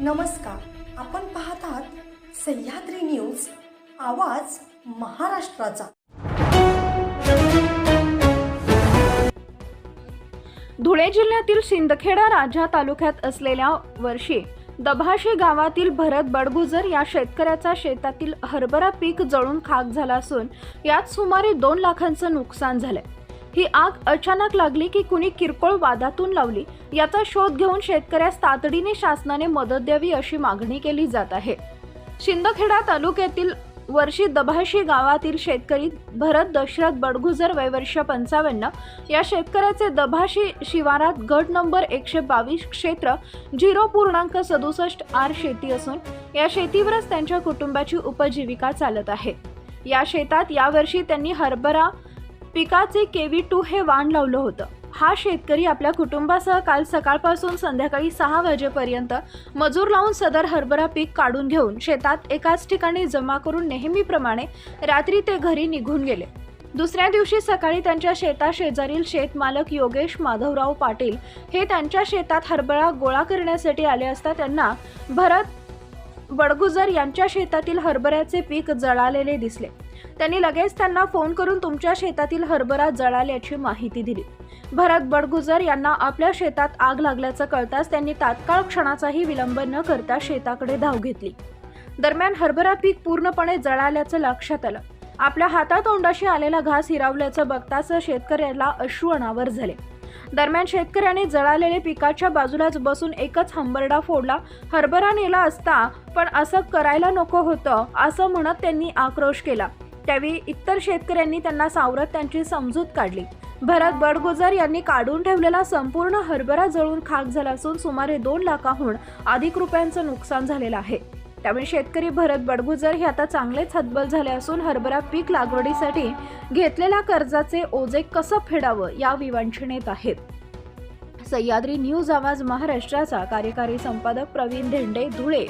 नमस्कार. आपण पाहत आहात सह्याद्री न्यूज आवाज महाराष्ट्राचा. धुळे जिल्ह्यातील सिंदखेडा राजा तालुक्यात असलेल्या वर्षी दभाशे गावातील भरत बडगुजर या शेतकऱ्याचा शेतातील हरभरा पीक जळून खाक झाला असून यात सुमारे दोन लाखांचं नुकसान झालंय. ही आग अचानक लागली की कुणी किरकोळ वादातून लावली. याचा शोध घेऊन शेतकऱ्यास तातडीने शासनाने मदत द्यावी अशी मागणी केली जात आहे. शिंदखेडा तालुक्यातील वर्षी दभाशी गावातील शेतकरी भरत दशरथ बडगुजर वयवर्ष पंचावन्न. या शेतकऱ्याचे दभाशी शिवारात गट नंबर एकशे बावीस क्षेत्र झिरो पूर्णांक सदुसष्ट आर शेती असून या शेतीवरच त्यांच्या कुटुंबाची उपजीविका चालत आहे. या शेतात यावर्षी त्यांनी हरभरा पिकाचे केवी टू हे वाण लावलं होतं. हा शेतकरी आपल्या कुटुंबासह काल सकाळपासून संध्याकाळी सहा वाजेपर्यंत मजूर लावून सदर हरभरा पीक काढून घेऊन शेतात एकाच ठिकाणी जमा करून नेहमीप्रमाणे रात्री ते घरी निघून गेले. दुसऱ्या दिवशी सकाळी त्यांच्या शेता शेजारील शेतमालक योगेश माधवराव पाटील हे त्यांच्या शेतात हरभरा गोळा करण्यासाठी आले असता त्यांना भरत बडगुजर यांच्या शेतातील हरभऱ्याचे पीक जळालेले दिसले. त्यांनी लगेच त्यांना फोन करून तुमच्या शेतातील हरभरा जळाल्याची माहिती दिली. भरत बडगुजर यांना आपल्या शेतात आग लागल्याचं कळताच त्यांनी तात्काळ क्षणाचाही विलंब न करता शेताकडे धाव घेतली. दरम्यान हरभरा पीक पूर्णपणे जळाल्याचं लक्षात आलं. आपल्या हातातोंडाशी आलेला घास हिरावल्याचं बघताच शेतकऱ्याला अश्रू अनावर झाले. दरम्यान शेतकऱ्याने जळालेले पिकाच्या बाजूलाच बसून एकच हंबरडा फोडला हरभरा नेला असता पण असं करायला नको होतं असं म्हणत त्यांनी आक्रोश केला. त्यावेळी इतर शेतकऱ्यांनी त्यांना सावरत त्यांची समजूत काढली. भरत बडगुजर यांनी काढून ठेवलेला संपूर्ण हरभरा जळून खाक झाला असून सुमारे दोन लाखाहून अधिक रुपयांचं नुकसान झालेलं आहे. त्यामुळे शेतकरी भरत बडगुजर हे आता चांगलेच हतबल झाले असून हरभरा पीक लागवडीसाठी घेतलेल्या कर्जाचे ओझे कसं फेडावं या विवंचनेत आहेत. सह्याद्री न्यूज आवाज महाराष्ट्राचा कार्यकारी संपादक प्रवीण धेंडे धुळे.